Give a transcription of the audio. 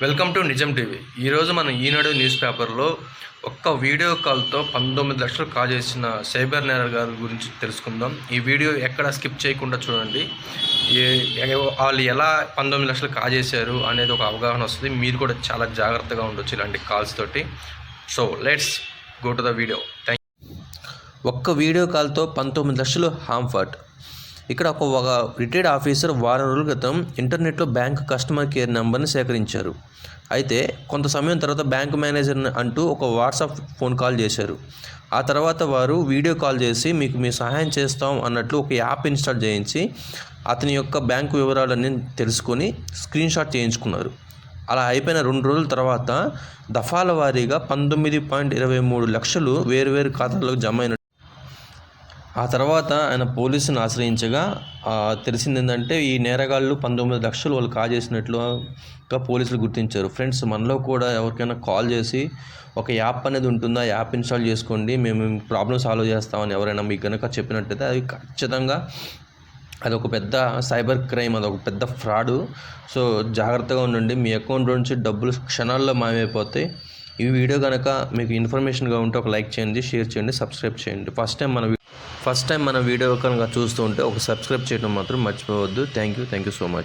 Welcome to నిజం TV. ఈరోజు మనం ఈనాడు న్యూస్ పేపర్లో ఒక్క వీడియో కాల్తో పంతొమ్మిది లక్షలు కాజేసిన సైబర్ నేర గారి గురించి తెలుసుకుందాం. ఈ వీడియో ఎక్కడ స్కిప్ చేయకుండా చూడండి. వాళ్ళు ఎలా పంతొమ్మిది లక్షలు కాజేశారు అనేది ఒక అవగాహన వస్తుంది. మీరు కూడా చాలా జాగ్రత్తగా ఉండొచ్చు ఇలాంటి కాల్స్ తోటి. So let's go to the video. Thank ఒక్క వీడియో కాల్తో పంతొమ్మిది లక్షలు హాంఫర్ట్ ఇక్కడ ఒక ఒక రిటైర్డ్ ఆఫీసర్ వారం రోజుల క్రితం ఇంటర్నెట్లో బ్యాంక్ కస్టమర్ కేర్ నెంబర్ని సేకరించారు. అయితే కొంత సమయం తర్వాత బ్యాంక్ మేనేజర్ అంటూ ఒక వాట్సాప్ ఫోన్ కాల్ చేశారు. ఆ తర్వాత వారు వీడియో కాల్ చేసి మీకు మీ సహాయం చేస్తాం అన్నట్లు ఒక యాప్ ఇన్స్టాల్ చేయించి అతని యొక్క బ్యాంకు వివరాలన్నీ తెలుసుకొని స్క్రీన్ షాట్ చేయించుకున్నారు. అలా అయిపోయిన రెండు రోజుల తర్వాత దఫాల వారీగా పంతొమ్మిది పాయింట్ ఇరవై మూడు లక్షలు వేరువేరు ఖాతాలకు జమ అయిన ఆ తర్వాత ఆయన పోలీసుని ఆశ్రయించగా తెలిసింది ఏంటంటే ఈ నేరగాళ్ళు పంతొమ్మిది లక్షలు వాళ్ళు కాజేసినట్లుగా పోలీసులు గుర్తించారు. ఫ్రెండ్స్ మనలో కూడా ఎవరికైనా కాల్ చేసి ఒక యాప్ అనేది ఉంటుందా యాప్ ఇన్స్టాల్ చేసుకోండి మేము ప్రాబ్లమ్ సాల్వ్ చేస్తామని ఎవరైనా మీకు కనుక చెప్పినట్టయితే అది ఖచ్చితంగా అది ఒక పెద్ద సైబర్ క్రైమ్ అది ఒక పెద్ద ఫ్రాడ్. సో జాగ్రత్తగా ఉండండి. మీ అకౌంట్ నుంచి డబ్బులు క్షణాల్లో మాయమైపోతాయి. ఈ వీడియో కనుక మీకు ఇన్ఫర్మేషన్గా ఉంటే ఒక లైక్ చేయండి షేర్ చేయండి సబ్స్క్రైబ్ చేయండి. ఫస్ట్ టైం మన ఫస్ట్ టైం మన వీడియో కనుక చూస్తుంటే ఒక సబ్స్క్రైబ్ చేయడం మాత్రం మర్చిపోవద్దు. Thank you thank you so much